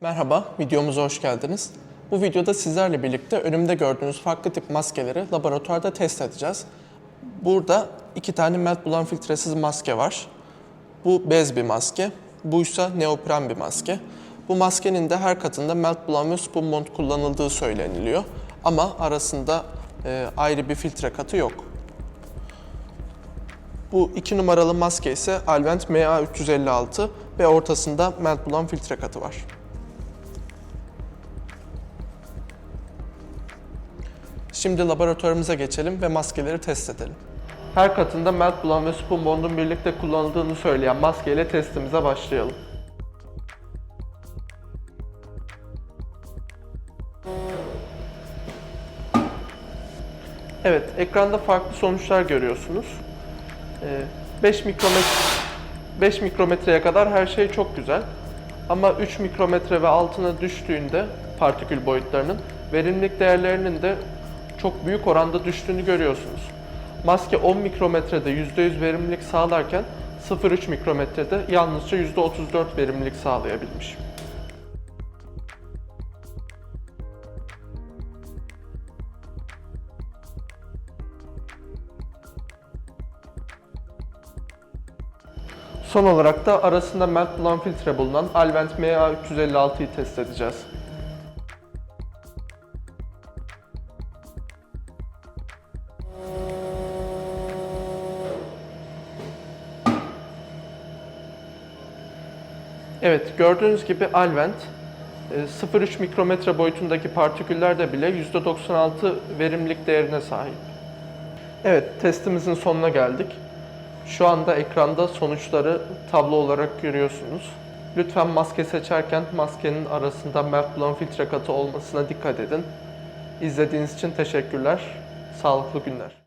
Merhaba, videomuza hoş geldiniz. Bu videoda sizlerle birlikte önümde gördüğünüz farklı tip maskeleri laboratuvarda test edeceğiz. Burada iki tane melt bulan filtresiz maske var. Bu bez bir maske, bu ise neopren bir maske. Bu maskenin de her katında melt bulan ve spoon mont kullanıldığı söyleniliyor. Ama arasında e, ayrı bir filtre katı yok. Bu iki numaralı maske ise Alvent MA356 ve ortasında melt bulan filtre katı var. Şimdi laboratuvarımıza geçelim ve maskeleri test edelim. Her katında melt bulan ve spoon bond'un birlikte kullanıldığını söyleyen maskeyle testimize başlayalım. Evet, ekranda farklı sonuçlar görüyorsunuz. Ee, 5 mikrometre 5 mikrometreye kadar her şey çok güzel. Ama 3 mikrometre ve altına düştüğünde partikül boyutlarının verimlilik değerlerinin de çok büyük oranda düştüğünü görüyorsunuz. Maske 10 mikrometrede %100 verimlilik sağlarken 0,3 mikrometrede yalnızca %34 verimlilik sağlayabilmiş. Son olarak da arasında melt filtre bulunan Alvent MA356'yı test edeceğiz. Evet, gördüğünüz gibi Alvent e, 0,3 mikrometre boyutundaki partiküllerde bile %96 verimlilik değerine sahip. Evet, testimizin sonuna geldik. Şu anda ekranda sonuçları tablo olarak görüyorsunuz. Lütfen maske seçerken maskenin arasında melt bulan filtre katı olmasına dikkat edin. İzlediğiniz için teşekkürler. Sağlıklı günler.